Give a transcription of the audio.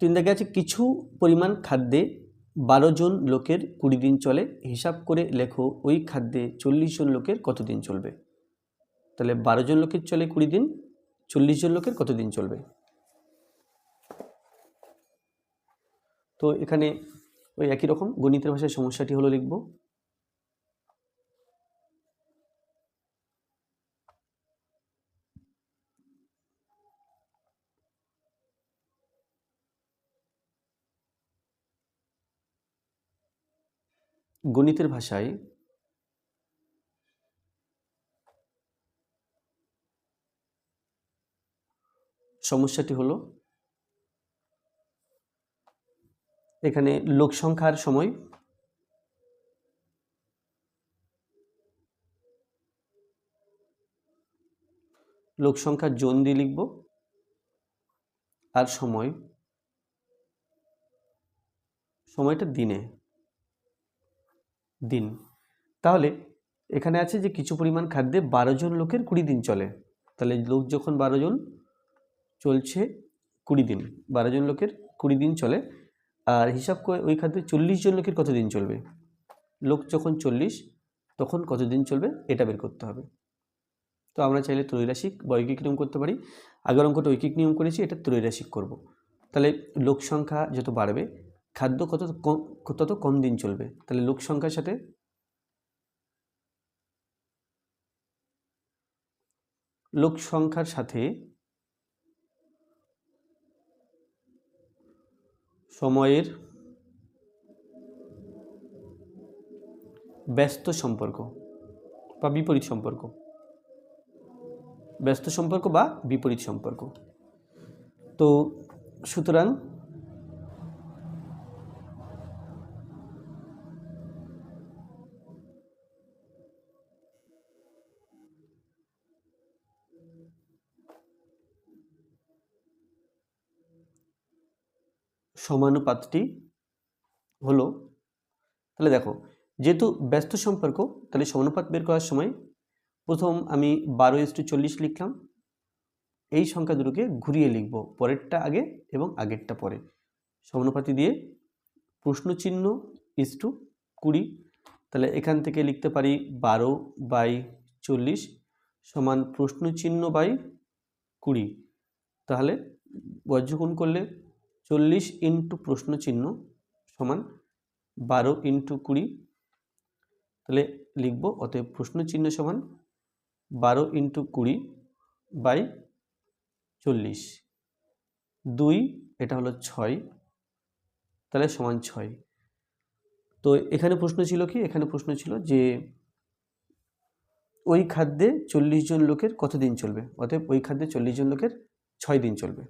তিন দেখা যাচ্ছে কিছু পরিমাণ খাদ্যে বারো জন লোকের কুড়ি দিন চলে। হিসাব করে লেখো, ওই খাদ্যে চল্লিশ জন লোকের কতদিন চলবে? তাহলে বারো জন লোকের চলে কুড়ি দিন, চল্লিশ জন লোকের কতদিন চলবে? তো এখানে ওই একই রকম গণিতের ভাষায় সমস্যাটি হলো লিখব। গণিতের ভাষায় সমস্যাটি হলো, এখানে লোক সংখ্যার সময় লোক সংখ্যার জন দিয়ে লিখব আর সময়, সময়টা দিনে। দিন। তাহলে এখানে আছে যে কিছু পরিমাণ খাদ্যে বারো জন লোকের কুড়ি দিন চলে। তাহলে লোক যখন বারো জন চলছে কুড়ি দিন, বারো জন লোকের কুড়ি দিন চলে। আর হিসাব করে ওই খাদ্যে চল্লিশ জন লোকের কতদিন চলবে? লোক যখন চল্লিশ, তখন কতদিন চলবে এটা বের করতে হবে। তো আমরা চাইলে ত্রৈরাসিক বা ঐকিক নিয়ম করতে পারি। আগের অঙ্কটা ঐকিক নিয়ম করেছি, এটা ত্রৈরাসিক করব। তাহলে লোক সংখ্যা যত বাড়বে খাদ্য কত কম, তত কম দিন চলবে? তাহলে লোক সংখ্যার সাথে? লোক সংখ্যার সাথে সময়ের ব্যস্ত সম্পর্ক বা বিপরীত সম্পর্ক। ব্যস্ত সম্পর্ক বা বিপরীত সম্পর্ক। তো সুতরাং সমানুপাতটি হলো, তাহলে দেখো, যেহেতু ব্যস্ত সম্পর্ক, তাহলে সমানুপাত বের করার সময় প্রথম আমি বারো ইস টু চল্লিশ লিখলাম। এই সংখ্যা দুটোকে ঘুরিয়ে লিখব, পরেরটা আগে এবং আগেরটা পরে। সমানুপাতি দিয়ে প্রশ্নচিহ্ন ইস টু কুড়ি, তাহলে এখান থেকে লিখতে পারি বারো বাই চল্লিশ সমান প্রশ্নচিহ্ন বাই কুড়ি। তাহলে বজ্রগুণ করলে চল্লিশ ইন্টু প্রশ্ন চিহ্ন সমান বারো ইন্টু কুড়ি। তাহলে লিখব অতএব প্রশ্ন চিহ্ন সমান বারো ইন্টু কুড়ি বাই চল্লিশ। দুই, এটা হলো ছয়, তাহলে সমান ছয়। তো এখানে প্রশ্ন ছিল কি? এখানে প্রশ্ন ছিল যে ওই খাদ্যে চল্লিশ জন লোকের কতদিন চলবে? অতএব ওই খাদ্যে চল্লিশ জন লোকের ছয় দিন চলবে।